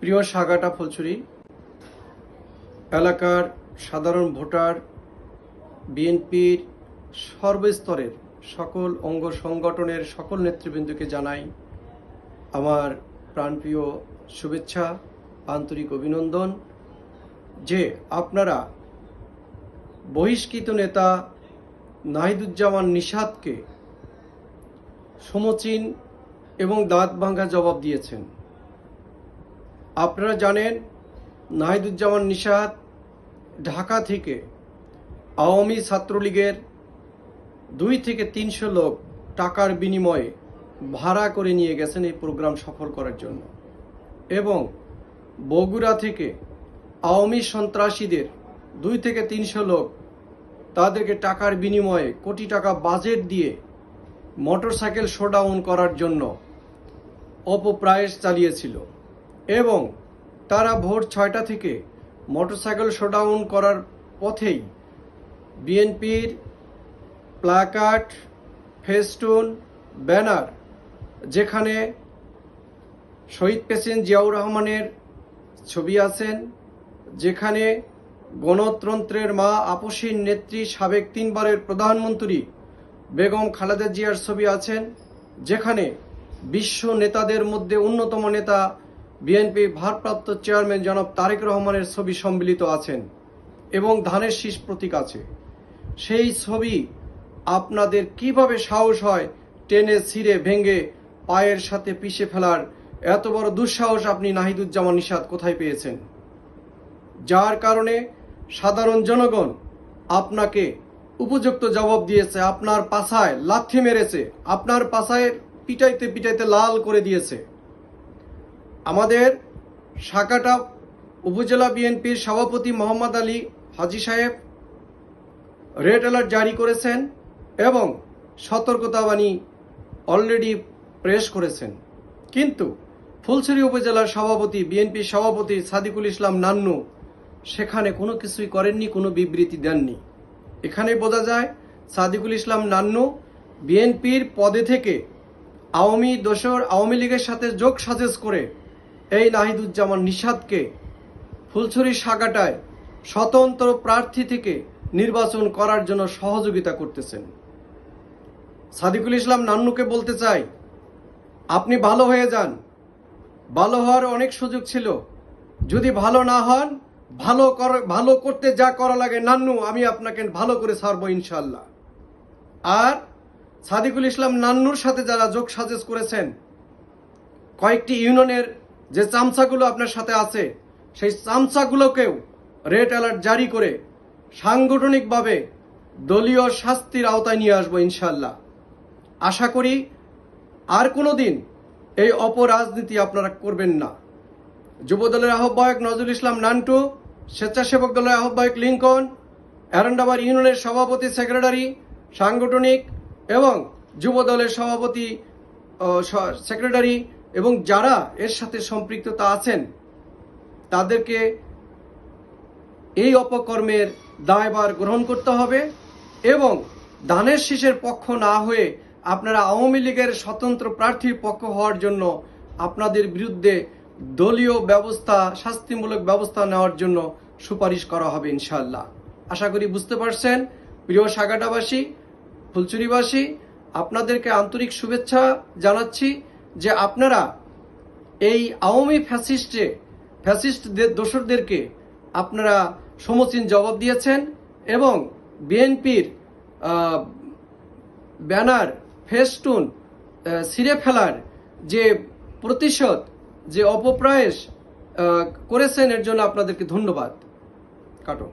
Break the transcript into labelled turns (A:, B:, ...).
A: প্রিয় সাগাটা ফুলছুরি এলাকার সাধারণ ভোটার, বিএনপির সর্বস্তরের সকল অঙ্গ সংগঠনের সকল নেতৃবৃন্দকে জানাই আমার প্রাণপ্রিয় শুভেচ্ছা, আন্তরিক অভিনন্দন যে আপনারা বহিষ্কৃত নেতা নাহিদুজ্জামান নিষাদকে সমচীন এবং দাঁত ভাঙ্গা জবাব দিয়েছেন। আপনারা জানেন নাহিদুজ্জামান নিষাদ ঢাকা থেকে আওয়ামী ছাত্রলীগের দুই থেকে তিনশো লোক টাকার বিনিময়ে ভাড়া করে নিয়ে গেছেন এই প্রোগ্রাম সফল করার জন্য। এবং বগুড়া থেকে আওয়ামী সন্ত্রাসীদের দুই থেকে তিনশো লোক তাদেরকে টাকার বিনিময়ে কোটি টাকা বাজেট দিয়ে মোটরসাইকেল শোডাউন করার জন্য অপপ্রায়স চালিয়েছিল। এবং তারা ভোর ছয়টা থেকে মোটরসাইকেল শোডাউন করার পথেই বিএনপির প্লাকার্ড, ফেস্টুন, ব্যানার, যেখানে শহীদ পেসেন্ট জিয়াউর রহমানের ছবি আছেন, যেখানে গণতন্ত্রের মা আপসীর নেত্রী সাবেক তিনবারের প্রধানমন্ত্রী বেগম খালেদা জিয়ার ছবি আছেন, যেখানে বিশ্ব নেতাদের মধ্যে অন্যতম নেতা বিএনপি ভারপ্রাপ্ত চেয়ারম্যান জনাব তারেক রহমানের ছবি সম্মিলিত আছেন এবং ধানের শীষ প্রতীক আছে। সেই ছবি আপনাদের কীভাবে সাহস হয় টেনে ছিঁড়ে ভেঙে পায়ের সাথে পিষে ফেলার? এত বড় দুঃসাহস আপনি নাহিদুজ্জামান নিষাদ কোথায় পেয়েছেন? যার কারণে সাধারণ জনগণ আপনাকে উপযুক্ত জবাব দিয়েছে, আপনার পাছায় লাথি মেরেছে, আপনার পাছায় পিটাইতে পিটাইতে লাল করে দিয়েছে। আমাদের সাকাটা উপজেলা বিএনপির সভাপতি মোহাম্মদ আলী হাজি সাহেব রেড অ্যালার্ট জারি করেছেন এবং সতর্কতাবাণী অলরেডি প্রেস করেছেন। কিন্তু ফুলছড়ি উপজেলার সভাপতি, বিএনপির সভাপতি সাদিকুল ইসলাম নান্নু সেখানে কোনো কিছুই করেননি, কোনো বিবৃতি দেননি। এখানে বোঝা যায় সাদিকুল ইসলাম নান্নু বিএনপির পদে থেকে আওয়ামী দোসর আওয়ামী লীগের সাথে যোগ সাজেস করে এই নাহিদুজ্জামান নিষাদকে ফুলছড়ি সাগাটায় স্বতন্ত্র প্রার্থী থেকে নির্বাচন করার জন্য সহযোগিতা করতেছেন। সাদিকুল ইসলাম নান্নুকে বলতে চাই, আপনি ভালো হয়ে যান। ভালো হওয়ার অনেক সুযোগ ছিল। যদি ভালো না হন, ভালো কর, ভালো করতে যা করা লাগে নান্নু, আমি আপনাকে ভালো করে ছাড়বো ইনশাল্লাহ আর সাদিকুল ইসলাম নান্নুর সাথে যারা যোগ সাজেস করেছেন, কয়েকটি ইউনিয়নের যে চামচাগুলো আপনার সাথে আছে, সেই চামচাগুলোকেও রেড অ্যালার্ট জারি করে সাংগঠনিকভাবে দলীয় শাস্তির আওতায় নিয়ে আসব ইনশাল্লাহ আশা করি আর কোনো দিন এই অপরাজনীতি আপনারা করবেন না। যুব দলের আহ্বায়ক নজরুল ইসলাম নান্টু, স্বেচ্ছাসেবক দলের আহ্বায়ক লিঙ্কন, এরান্ডাবার ইউনিয়নের সভাপতি, সেক্রেটারি, সাংগঠনিক এবং যুব দলের সভাপতি সেক্রেটারি এবং যারা এর সাথে সম্পৃক্ততা আছেন, তাদেরকে এই অপকর্মের দায়বার গ্রহণ করতে হবে এবং দানের শীষের পক্ষ না হয়ে আপনারা আওয়ামী লীগের স্বতন্ত্র প্রার্থীর পক্ষ হওয়ার জন্য আপনাদের বিরুদ্ধে দলীয় ব্যবস্থা, শাস্তিমূলক ব্যবস্থা নেওয়ার জন্য সুপারিশ করা হবে ইনশাল্লাহ আশা করি বুঝতে পারছেন। প্রিয় সাগাটাবাসী, ফুলচুরিবাসী, আপনাদেরকে আন্তরিক শুভেচ্ছা জানাচ্ছি। যে আপনারা এই আওয়ামী ফ্যাসিস্টে ফ্যাসিস্ট দোসরদেরকে আপনারা সমচীন জবাব দিয়েছেন এবং বিএনপির ব্যানার, ফেস্টুন ছিঁড়ে ফেলার যে প্রতিশোধ, যে অপপ্রয়াস করেছেন, এর জন্য আপনাদেরকে ধন্যবাদ। কাটো।